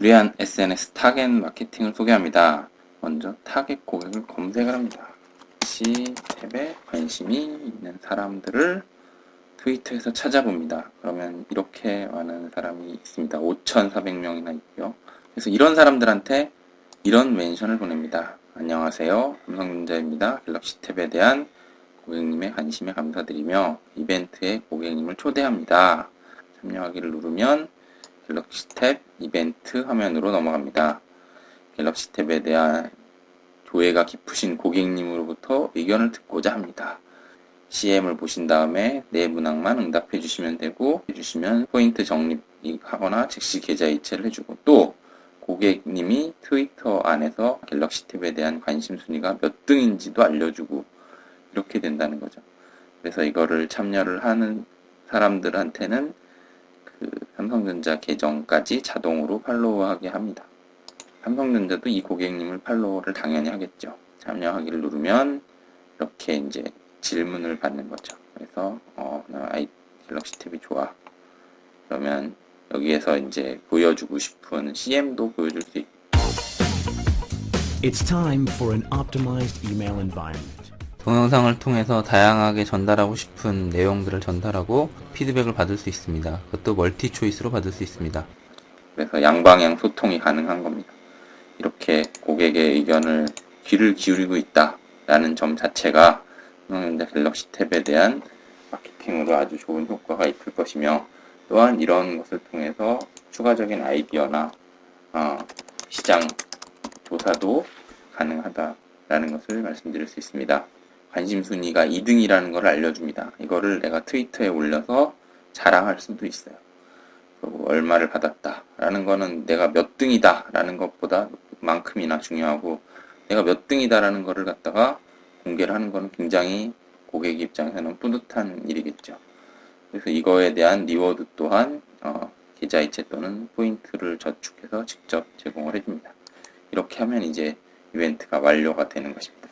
유리한 SNS 타겟 마케팅을 소개합니다. 먼저 타겟 고객을 검색을 합니다. 시 탭에 관심이 있는 사람들을 트위터에서 찾아봅니다. 그러면 이렇게 많은 사람이 있습니다. 5,400명이나 있고요. 그래서 이런 사람들한테 이런 멘션을 보냅니다. 안녕하세요. 삼성전자입니다. 갤럭시 탭에 대한 고객님의 관심에 감사드리며 이벤트에 고객님을 초대합니다. 참여하기를 누르면 갤럭시 탭 이벤트 화면으로 넘어갑니다. 갤럭시 탭에 대한 조회가 깊으신 고객님으로부터 의견을 듣고자 합니다. CM을 보신 다음에 내 문항만 응답해 주시면 되고 해주시면 포인트 적립하거나 즉시 계좌 이체를 해주고 또 고객님이 트위터 안에서 갤럭시 탭에 대한 관심 순위가 몇 등인지도 알려주고 이렇게 된다는 거죠. 그래서 이거를 참여를 하는 사람들한테는 그 삼성전자 계정까지 자동으로 팔로우하게 합니다. 삼성전자도 이 고객님을 팔로우를 당연히 하겠죠. 참여하기를 누르면 이렇게 이제 질문을 받는 거죠. 그래서 어, 나 아이 갤럭시 탭이 좋아. 그러면 여기에서 이제 보여주고 싶은 CM도 보여줄 수 있고 It's time for an optimized email environment. 동영상을 통해서 다양하게 전달하고 싶은 내용들을 전달하고 피드백을 받을 수 있습니다. 그것도 멀티 초이스로 받을 수 있습니다. 그래서 양방향 소통이 가능한 겁니다. 이렇게 고객의 의견을 귀를 기울이고 있다라는 점 자체가 삼성전자 갤럭시 탭에 대한 마케팅으로 아주 좋은 효과가 있을 것이며 또한 이런 것을 통해서 추가적인 아이디어나 어, 시장 조사도 가능하다라는 것을 말씀드릴 수 있습니다. 관심 순위가 2등이라는 것을 알려줍니다. 이거를 내가 트위터에 올려서 자랑할 수도 있어요. 얼마를 받았다라는 거는 내가 몇 등이다라는 것보다 만큼이나 중요하고 내가 몇 등이다라는 거를 갖다가 공개를 하는 거는 굉장히 고객 입장에서는 뿌듯한 일이겠죠. 그래서 이거에 대한 리워드 또한 어, 계좌이체 또는 포인트를 저축해서 직접 제공을 해줍니다. 이렇게 하면 이제 이벤트가 완료가 되는 것입니다.